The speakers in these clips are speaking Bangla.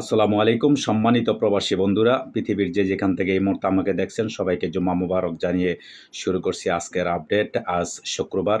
আসসালামু আলাইকুম, সম্মানিত প্রবাসী বন্ধুরা। পৃথিবীর যে যেখান থেকে এই মুহূর্তে আমাকে দেখছেন, সবাইকে জুম্মা মুবারক জানিয়ে শুরু করছি আজকের আপডেট। আজ শুক্রবার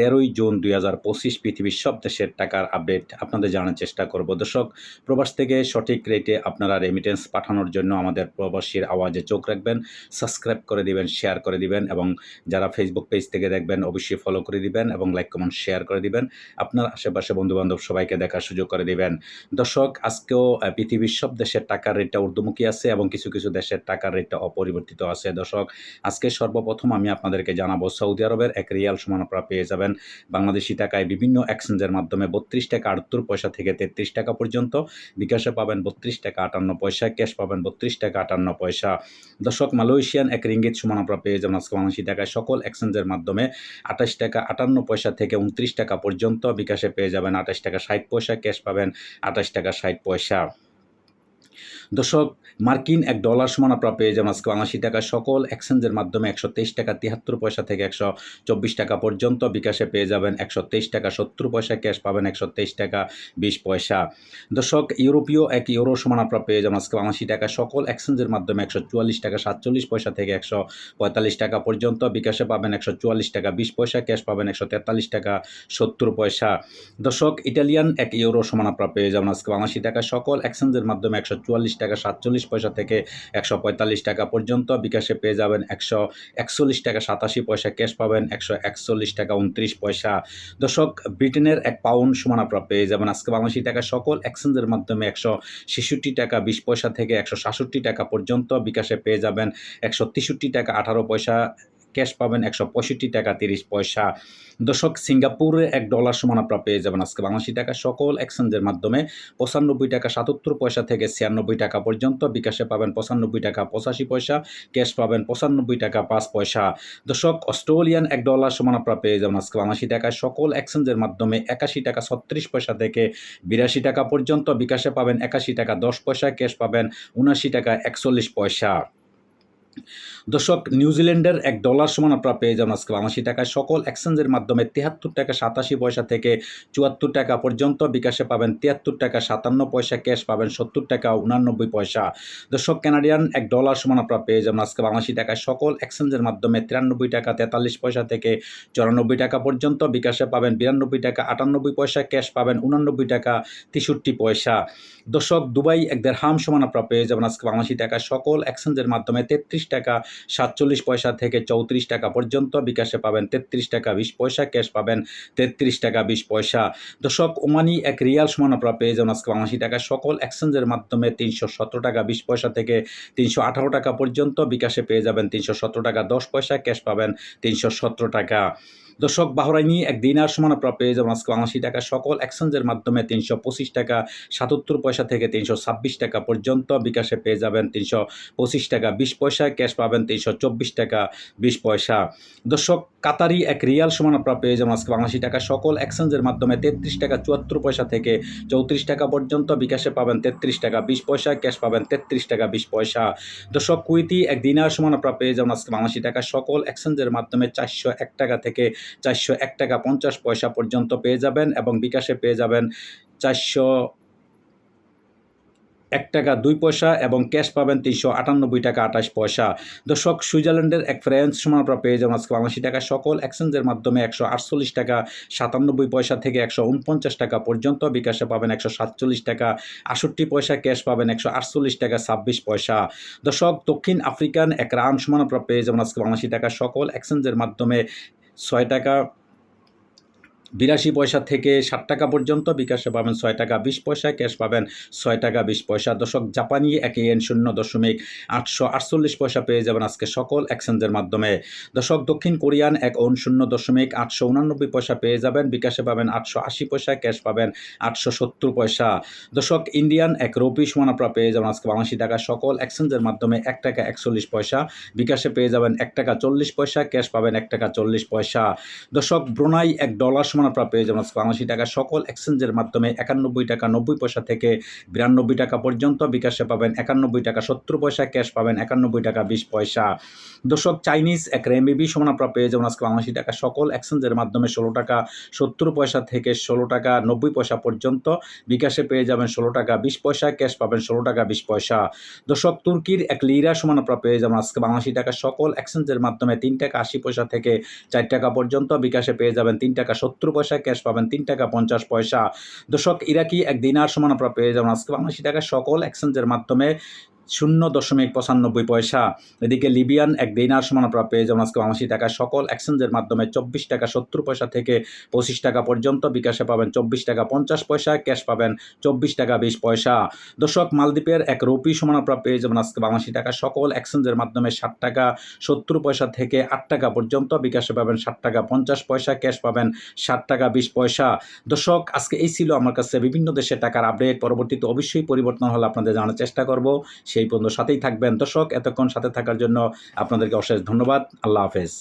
তেরোই জুন দুই হাজার পঁচিশ পৃথিবীর সব দেশের টাকার আপডেট আপনাদের জানার চেষ্টা করব। দর্শক, প্রবাস থেকে সঠিক রেটে আপনারা রেমিটেন্স পাঠানোর জন্য আমাদের প্রবাসীর আওয়াজে চোখ রাখবেন সাবস্ক্রাইব করে দিবেন শেয়ার করে দিবেন এবং যারা ফেসবুক পেজ থেকে দেখবেন অবশ্যই ফলো করে দিবেন এবং লাইক কমেন্ট শেয়ার করে দিবেন। আপনার আশেপাশে বন্ধুবান্ধব সবাইকে দেখার সুযোগ করে দিবেন। দর্শক, আজকেও পৃথিবীর সব দেশের টাকার রেটটা ঊর্ধ্বমুখী আছে এবং কিছু কিছু দেশের টাকার রেটটা অপরিবর্তিত আছে। দর্শক, আজকে সর্বপ্রথম আমি আপনাদেরকে জানাব সৌদি আরবের এক রিয়াল সমান আপনারা পেয়ে যাবেন। বাংলাদেশি টাকায় বিভিন্ন এক্সচেঞ্জের মাধ্যমে বত্রিশ টাকা আটাত্তর পয়সা থেকে তেত্রিশ টাকা পর্যন্ত। বিকাশে পাবেন বত্রিশ টাকা আটান্ন পয়সা, ক্যাশ পাবেন বত্রিশ টাকা আটান্ন পয়সা। দর্শক, মালয়েশিয়ান এক রিঙ্গিত সমান আপনারা পেয়ে যাবেন আজকে বাংলাদেশি টাকায় সকল এক্সচেঞ্জের মাধ্যমে। আঠাশ টাকা আটান্ন পয়সা থেকে উনত্রিশ টাকা পর্যন্ত বিকাশে পেয়ে যাবেন আঠাশ টাকা ষাট পয়সা, ক্যাশ পাবেন আঠাশ টাকা ষাট পয়সা। দর্শক, মার্কিন এক ডলার সমান আপনারা পেয়ে যাবেন আজকে বাংলাদেশি টাকা সকল এক্সচেঞ্জের মাধ্যমে একশো তেইশ টাকা, তিয়াত্তর পয়সা থেকে একশো চব্বিশ টাকা পর্যন্ত বিকাশে পেয়ে যাবেন একশো তেইশ টাকা, সত্তর পয়সা ক্যাশ পাবেন একশো তেইশ টাকা, বিশ পয়সা। দর্শক, ইউরোপীয় এক ইউরো সমান আপনারা পেয়ে যাবেন আজকে বাংলাদেশি টাকা সকল এক্সচেঞ্জের মাধ্যমে একশো চুয়াল্লিশ টাকা, সাতচল্লিশ পয়সা থেকে একশো পঁয়তাল্লিশ টাকা পর্যন্ত বিকাশে পাবেন একশো চুয়াল্লিশ টাকা, বিশ পয়সা ক্যাশ পাবেন একশো তেতাল্লিশ টাকা, সত্তর পয়সা। দর্শক, ইটালিয়ান এক ইউরো সমান আপনারা পেয়ে যাবেন আজকে বাংলাদেশি টাকা সকল এক্সচেঞ্জের মাধ্যমে একশো চুয়াল্লিশ টাকা, সাতচল্লিশ পয়সা থেকে একশো পঁয়তাল্লিশ টাকা পর্যন্ত। বিকাশে পেয়ে যাবেন একশো একচল্লিশ টাকা, সাতাশি পয়সা ক্যাশ পাবেন, একশো একচল্লিশ টাকা, উনত্রিশ পয়সা। দর্শক, ব্রিটেনের এক পাউন্ড সমান আপনারা পেয়ে যাবেন আজকে বাংলাদেশি টাকা সকল এক্সচেঞ্জের মাধ্যমে একশো ছেষট্টি টাকা, বিশ পয়সা থেকে একশো সাতষট্টি টাকা পর্যন্ত। বিকাশে পেয়ে যাবেন একশো তেষট্টি টাকা, আঠারো পয়সা ক্যাশ পাবেন একশো পঁয়ষট্টি টাকা তিরিশ পয়সা। দর্শক, সিঙ্গাপুরে এক ডলার সমান আপনারা পেয়ে যাবেন আজকে বাংলাদেশি টাকা। সকল এক্সচেঞ্জের মাধ্যমে পঁচানব্বই টাকা সাতাত্তর পয়সা থেকে ছিয়ানব্বই টাকা পর্যন্ত। বিকাশে পাবেন পঁচানব্বই টাকা পঁচাশি পয়সা, ক্যাশ পাবেন পঁচানব্বই টাকা পাঁচ পয়সা। দর্শক, অস্ট্রেলিয়ান এক ডলার সমান আপনারা পেয়ে যাবেন আজকে বাংলাদেশি টাকায় সকল এক্সচেঞ্জের মাধ্যমে একাশি টাকা ছত্রিশ পয়সা থেকে বিরাশি টাকা পর্যন্ত। বিকাশে পাবেন একাশি টাকা দশ পয়সা, ক্যাশ পাবেন উনাশি টাকা একচল্লিশ পয়সা। দর্শক নিউজিল্যান্ডের এক ডলার সমান আপনারা পেয়ে যাবেন আজকে বাংলাদেশি টাকায়। সকল এক্সচেঞ্জের মাধ্যমে তিয়াত্তর টাকা সাতাশি পয়সা থেকে চুয়াত্তর টাকা পর্যন্ত বিকাশে পাবেন। তিয়াত্তর টাকা সাতান্ন পয়সা ক্যাশ পাবেন, সত্তর টাকা উনানব্বই পয়সা। দর্শক কানাডিয়ান এক ডলার সমান আপনারা পেয়ে যাবেন আজকে বাংলাদেশি টাকায়। সকল এক্সচেঞ্জের মাধ্যমে তিরানব্বই টাকা তেতাল্লিশ পয়সা থেকে চুরানব্বই টাকা পর্যন্ত বিকাশে পাবেন। বিরানব্বই টাকা আটানব্বই পয়সা ক্যাশ পাবেন, উনানব্বই টাকা তেষট্টি পয়সা। দর্শক, দুবাই এক দেড়হাম সমান আপনারা পেয়ে যাবেন আজকে বাংলাদেশি টাকা সকল এক্সচেঞ্জের মাধ্যমে তেত্রিশ টাকা সাতচল্লিশ পয়সা থেকে চৌত্রিশ টাকা পর্যন্ত। বিকাশে পাবেন তেত্রিশ টাকা বিশ পয়সা, ক্যাশ পাবেন তেত্রিশ টাকা বিশ পয়সা। দর্শক, ওমানি এক রিয়াল সমান আপনারা পেয়ে যান আজকে বাংলাদেশি টাকা। সকল এক্সচেঞ্জের মাধ্যমে তিনশো সতেরো টাকা বিশ পয়সা থেকে তিনশো আঠারো টাকা পর্যন্ত বিকাশে পেয়ে যাবেন তিনশো সতেরো টাকা দশ পয়সা, ক্যাশ পাবেন তিনশো সতেরো টাকা। দর্শক, বাহরাইনি এক দিনার সমান আপনারা পেয়ে যাবেন আজকে বাংলাদেশি টাকা সকল এক্সচেঞ্জের মাধ্যমে তিনশো পঁচিশ টাকা, সাতাত্তর পয়সা থেকে তিনশো ছাব্বিশ টাকা পর্যন্ত বিকাশে পেয়ে যাবেন তিনশো পঁচিশ টাকা, বিশ পয়সা ক্যাশ পাবেন তিনশো চব্বিশ টাকা, বিশ পয়সা। দর্শক, কাতারি এক রিয়াল সমান আপনারা পেয়ে যাবেন আজকে বাংলাদেশি টাকা সকল এক্সচেঞ্জের মাধ্যমে তেত্রিশ টাকা, চুয়াত্তর পয়সা থেকে চৌত্রিশ টাকা পর্যন্ত বিকাশে পাবেন তেত্রিশ টাকা, বিশ পয়সা ক্যাশ পাবেন তেত্রিশ টাকা, বিশ পয়সা। দর্শক, কুইতি এক দিনার সমান আপনারা পেয়ে যাবেন আজকে বাংলাদেশি টাকা সকল এক্সচেঞ্জের মাধ্যমে চারশো এক টাকা থেকে চারশো এক টাকা পঞ্চাশ পয়সা পর্যন্ত পেয়ে যাবেন এবং বিকাশে পেয়ে যাবেন চারশো এক টাকা দুই পয়সা এবং ক্যাশ পাবেন তিনশো আটানব্বই টাকা আঠাশ পয়সা। দর্শক, সুইজারল্যান্ডের এক ফ্রেন্স সমান আপনারা পেয়ে যাবেন আজকে বাংলাদেশি টাকা। সকল এক্সচেঞ্জের মাধ্যমে একশো আটচল্লিশ টাকা, সাতানব্বই পয়সা থেকে একশো উনপঞ্চাশ টাকা পর্যন্ত বিকাশে পাবেন একশো সাতচল্লিশ টাকা আষট্টি পয়সা ক্যাশ পাবেন একশো আটচল্লিশ টাকা, ছাব্বিশ পয়সা। দর্শক, দক্ষিণ আফ্রিকান এক রান সমান আপনারা পেয়ে যাবেন আজকে বাংলাদেশি টাকা। সকল এক্সচেঞ্জের মাধ্যমে ছয় টাকা বিরাশি পয়সা থেকে ষাট টাকা পর্যন্ত, বিকাশে পাবেন ছয় টাকা বিশ পয়সা, ক্যাশ পাবেন ছয় টাকা বিশ পয়সা। দশক জাপানি এক এন শূন্য দশমিক আটশো আটচল্লিশ পয়সা পেয়ে যাবেন আজকে সকল এক্সচেঞ্জের মাধ্যমে। দশক দক্ষিণ কোরিয়ান এক ওন শূন্য দশমিক আটশো উনানব্বই পয়সা পেয়ে যাবেন, বিকাশে পাবেন আটশো আশি পয়সা, ক্যাশ পাবেন আটশো সত্তর পয়সা। দশক ইন্ডিয়ান এক রুপি সমান আপনারা পেয়ে যাবেন আজকে বাংলাদেশি টাকা সকল এক্সচেঞ্জের মাধ্যমে এক টাকা একচল্লিশ পয়সা, বিকাশে পেয়ে যাবেন এক টাকা চল্লিশ পয়সা, ক্যাশ পাবেন এক টাকা চল্লিশ পয়সা। দশক ব্রোনাই এক ডলার সমান আপনারা পেয়ে যাবেন বাংলাদেশি টাকা সকল এক্সচেঞ্জের মাধ্যমে একানব্বই টাকা, নব্বই পয়সা থেকে বিরানব্বই টাকা পর্যন্ত বিকাশে পাবেন। একানব্বই টাকা, সত্তর পয়সা ক্যাশ পাবেন। একানব্বই টাকা, বিশ পয়সা। দর্শক, চাইনিজ এক রেমিবি সমান আপনারা পেয়ে যাবেন আজকে বাংলাদেশি টাকা সকল এক্সচেঞ্জের মাধ্যমে ষোলো টাকা, সত্তর পয়সা থেকে ষোলো টাকা, নব্বই পয়সা পর্যন্ত বিকাশে পেয়ে যাবেন ষোলো টাকা, বিশ পয়সা ক্যাশ পাবেন ষোলো টাকা, বিশ পয়সা। দর্শক, তুর্কির এক লিরা সমান আপনারা পেয়ে যাবেন আজকে বাংলাদেশি টাকা সকল এক্সচেঞ্জের মাধ্যমে তিন টাকা আশি পয়সা থেকে চার টাকা পর্যন্ত বিকাশে পেয়ে যাবেন তিন টাকা, সত্তর পয়সা ক্যাশ পাবেন তিন টাকা পঞ্চাশ পয়সা। দর্শক, ইরাকি এক দিনার সমান আপনারা পেয়ে যাবেন আজকে বাংলাদেশি টাকা সকল এক্সচেঞ্জের মাধ্যমে শূন্য দশমিক পঁচানব্বই পয়সা। এদিকে লিবিয়ান এক দিনার সমান পেয়ে যাবেন আজকে বাংলাদেশি টাকা সকল এক্সচেঞ্জের মাধ্যমে চব্বিশ টাকা সত্তর পয়সা থেকে পঁচিশ টাকা পর্যন্ত। বিকাশে পাবেন চব্বিশ টাকা পঞ্চাশ পয়সা, ক্যাশ পাবেন চব্বিশ টাকা বিশ পয়সা। দর্শক, মালদ্বীপের এক রুপি সমান পেয়ে যাবেন আজকে বাংলাদেশি টাকা সকল এক্সচেঞ্জের মাধ্যমে ষাট টাকা সত্তর পয়সা থেকে আট টাকা পর্যন্ত। বিকাশে পাবেন ষাট টাকা পঞ্চাশ পয়সা, ক্যাশ পাবেন ষাট টাকা বিশ পয়সা। দর্শক, আজকে এই ছিল আমার কাছে বিভিন্ন দেশের টাকার আপডেট। পরবর্তীতে অবশ্যই পরিবর্তন হলে আপনাদের জানার চেষ্টা করব। সেই পর্যন্ত সাথেই থাকবেন। দর্শক এতক্ষণ সাথে থাকার জন্য আপনাদেরকে অশেষ ধন্যবাদ। আল্লাহ হাফেজ।